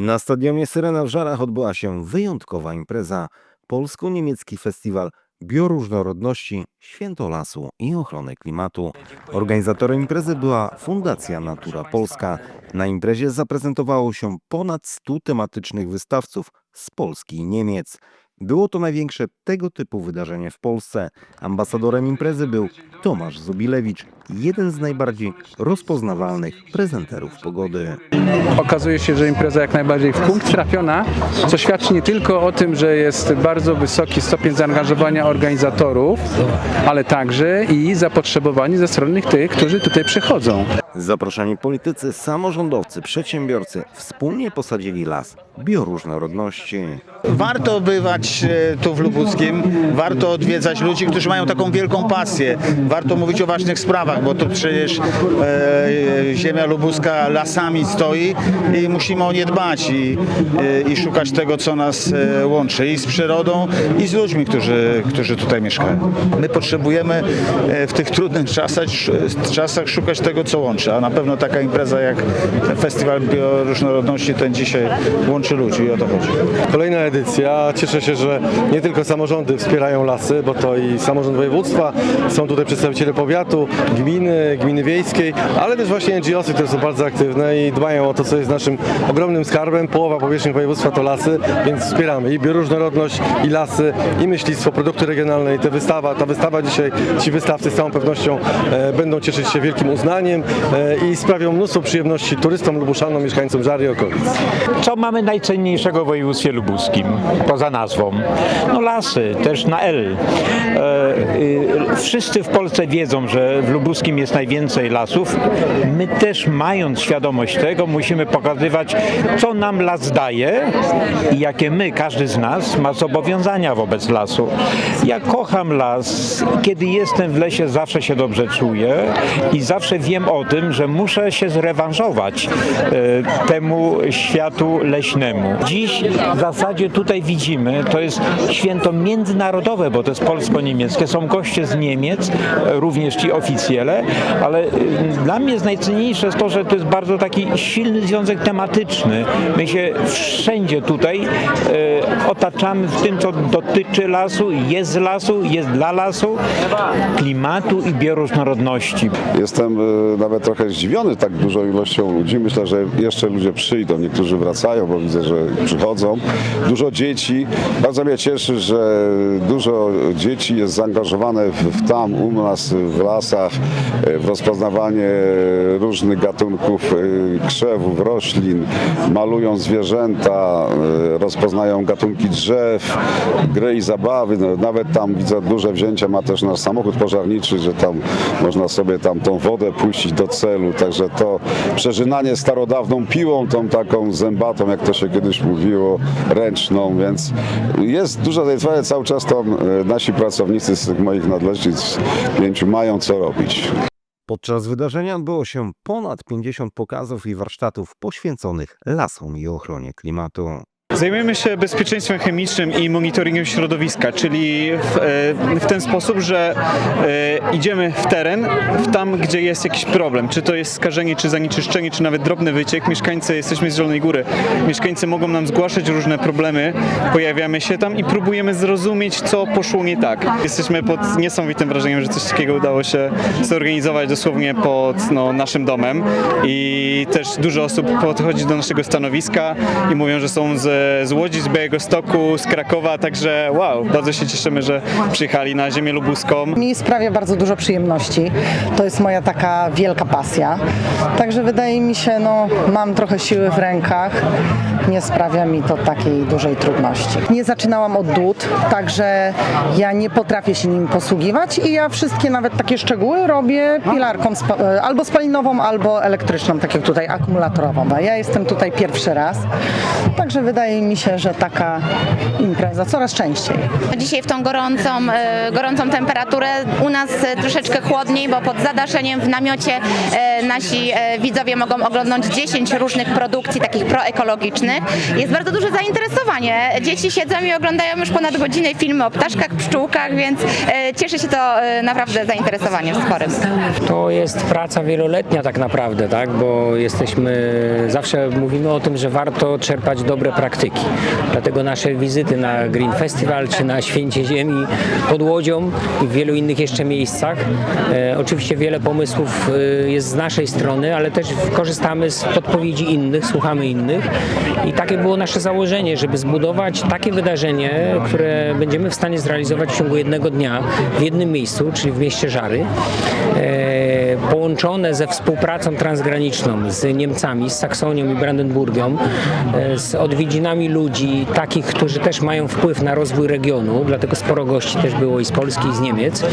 Na stadionie Syrena w Żarach odbyła się wyjątkowa impreza. Polsko-niemiecki festiwal bioróżnorodności, święto lasu i ochrony klimatu. Organizatorem imprezy była Fundacja Natura Polska. Na imprezie zaprezentowało się ponad 100 tematycznych wystawców z Polski i Niemiec. Było to największe tego typu wydarzenie w Polsce. Ambasadorem imprezy był Tomasz Zubilewicz, jeden z najbardziej rozpoznawalnych prezenterów pogody. Okazuje się, że impreza jak najbardziej w punkt trafiona, co świadczy nie tylko o tym, że jest bardzo wysoki stopień zaangażowania organizatorów, ale także i zapotrzebowanie ze strony tych, którzy tutaj przychodzą. Zaproszeni politycy, samorządowcy, przedsiębiorcy wspólnie posadzili las bioróżnorodności. Warto bywać e, tu w Lubuskim, warto odwiedzać ludzi, którzy mają taką wielką pasję. Warto mówić o ważnych sprawach, bo tu przecież e, ziemia lubuska lasami stoi i musimy o nie dbać i, e, i szukać tego, co nas e, łączy i z przyrodą, i z ludźmi, którzy, którzy tutaj mieszkają. My potrzebujemy e, w tych trudnych czasach, czasach szukać tego, co łączy, a na pewno taka impreza jak Festiwal Bioróżnorodności ten dzisiaj łączy ludzi i o to chodzi. Kolejna edycja. Cieszę się, że nie tylko samorządy wspierają lasy, bo to i samorząd województwa, są tutaj przedstawiciele powiatu, gminy, gminy wiejskiej, ale też właśnie NGOsy, które są bardzo aktywne i dbają o to, co jest naszym ogromnym skarbem. Połowa powierzchni województwa to lasy, więc wspieramy i bioróżnorodność, i lasy, i myślistwo, produkty regionalne, i ta wystawa. Ta wystawa dzisiaj, ci wystawcy z całą pewnością e, będą cieszyć się wielkim uznaniem e, i sprawią mnóstwo przyjemności turystom, lubuszanom, mieszkańcom Żar i okolic. Co mamy najcenniejszego w województwie lubuskim, poza nazwą? No lasy, też na L. E, wszyscy w Polsce wiedzą, że w lubuskim jest najwięcej lasów. My też mając świadomość tego, musimy pokazywać, co nam las daje i jakie my, każdy z nas, ma zobowiązania wobec lasu. Ja kocham las. Kiedy jestem w lesie, zawsze się dobrze czuję i zawsze wiem o tym, że muszę się zrewanżować e, temu światu leśnemu. Dziś w zasadzie tutaj widzimy, to jest święto międzynarodowe, bo to jest polsko-niemieckie. Są goście z Niemiec, e, również ci oficjele, ale e, dla mnie jest najcenniejsze jest to, że to jest bardzo taki silny związek tematyczny. My się wszędzie tutaj e, otaczamy w tym, co dotyczy lasu, jest z lasu, jest dla lasu, klimatu i bioróżnorodności. Jestem e, nawet trochę zdziwiony tak dużą ilością ludzi. Myślę, że jeszcze ludzie przyjdą, niektórzy wracają, bo widzę, że przychodzą. Dużo dzieci. Bardzo mnie cieszy, że dużo dzieci jest zaangażowane w, tam, u nas, w lasach, w rozpoznawanie różnych gatunków e, krzewów, roślin, malują zwierzęta, e, rozpoznają gatunki drzew, gry i zabawy. No, nawet tam widzę duże wzięcia ma też nasz samochód pożarniczy, że tam można sobie tam tą wodę puścić do celu. Także to przeżynanie starodawną piłą, tą taką zębatą, jak to się kiedyś mówiło, ręczną, więc jest dużo trwaje cały czas tam e, nasi pracownicy z tych moich nadleśnic pięciu mają co robić. Podczas wydarzenia odbyło się ponad 50 pokazów i warsztatów poświęconych lasom i ochronie klimatu. Zajmujemy się bezpieczeństwem chemicznym i monitoringiem środowiska, czyli w, e, w ten sposób, że e, idziemy w teren, w tam, gdzie jest jakiś problem. Czy to jest skażenie, czy zanieczyszczenie, czy nawet drobny wyciek. Mieszkańcy, jesteśmy z Zielonej Góry, mieszkańcy mogą nam zgłaszać różne problemy, pojawiamy się tam i próbujemy zrozumieć, co poszło nie tak. Jesteśmy pod niesamowitym wrażeniem, że coś takiego udało się zorganizować dosłownie pod no, naszym domem i też dużo osób podchodzi do naszego stanowiska i mówią, że są z, z Łodzi, z Białego Stoku, z Krakowa, także wow, bardzo się cieszymy, że przyjechali na ziemię lubuską. Mi sprawia bardzo dużo przyjemności. To jest moja taka wielka pasja. Także wydaje mi się, no mam trochę siły w rękach. Nie sprawia mi to takiej dużej trudności. Nie zaczynałam od dud, także ja nie potrafię się nim posługiwać i ja wszystkie nawet takie szczegóły robię pilarką spa- e, albo spalinową, albo elektryczną, tak jak tutaj akumulatorową. Ja jestem tutaj pierwszy raz. Także wydaje wydaje mi się, że taka impreza coraz częściej. Dzisiaj w tą gorącą, e, gorącą temperaturę u nas e, troszeczkę chłodniej, bo pod zadaszeniem w namiocie e, nasi widzowie mogą oglądnąć 10 różnych produkcji takich proekologicznych. Jest bardzo duże zainteresowanie. Dzieci siedzą i oglądają już ponad godzinę filmy o ptaszkach, pszczółkach, więc cieszy się to naprawdę zainteresowaniem sporym. To jest praca wieloletnia tak naprawdę, tak? bo jesteśmy, zawsze mówimy o tym, że warto czerpać dobre praktyki. Dlatego nasze wizyty na Green Festival czy na Święcie Ziemi pod Łodzią i w wielu innych jeszcze miejscach. E, oczywiście wiele pomysłów e, jest z naszej strony, ale też korzystamy z podpowiedzi innych, słuchamy innych i takie było nasze założenie, żeby zbudować takie wydarzenie, które będziemy w stanie zrealizować w ciągu jednego dnia w jednym miejscu, czyli w mieście Żary. E, połączone ze współpracą transgraniczną z Niemcami, z Saksonią i Brandenburgią, e, z odwiedzinami ludzi, takich, którzy też mają wpływ na rozwój regionu, dlatego sporo gości też było i z Polski, i z Niemiec,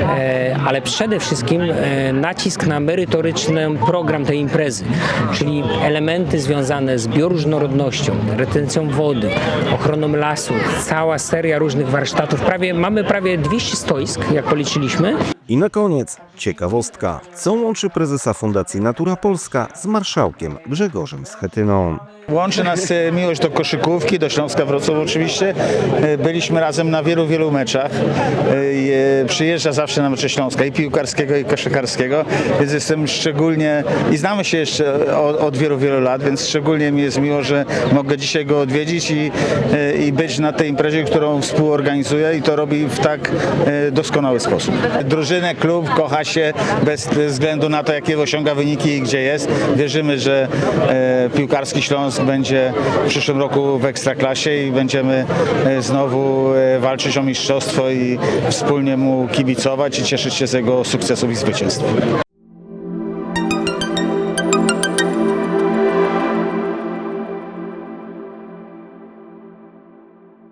e, ale przede wszystkim e, nacisk na merytoryczny program tej imprezy, czyli elementy związane z bioróżnorodnością, retencją wody, ochroną lasu, cała seria różnych warsztatów. Prawie, mamy prawie 200 stoisk, jak policzyliśmy. I na koniec ciekawostka, co łączy prezesa Fundacji Natura Polska z marszałkiem Grzegorzem Schetyną. Łączy nas e, miłość do koszykówki, do Śląska Wrocław oczywiście. E, Byliśmy razem na wielu, wielu meczach. E, Przyjeżdża zawsze na mecze Śląska i piłkarskiego i koszykarskiego, więc jestem szczególnie i znamy się jeszcze od, od wielu, wielu lat, więc szczególnie mi jest miło, że mogę dzisiaj go odwiedzić i, e, i być na tej imprezie, którą współorganizuję i to robi w tak doskonały sposób. Drużynę, klub kocha się bez względu na to, jakie osiąga wyniki i gdzie jest. Wierzymy, że piłkarski Śląsk będzie w przyszłym roku w Ekstraklasie i będziemy e, znowu e, walczyć o mistrzostwo i wspólnie mu kibicować i cieszyć się z jego sukcesów i zwycięstw.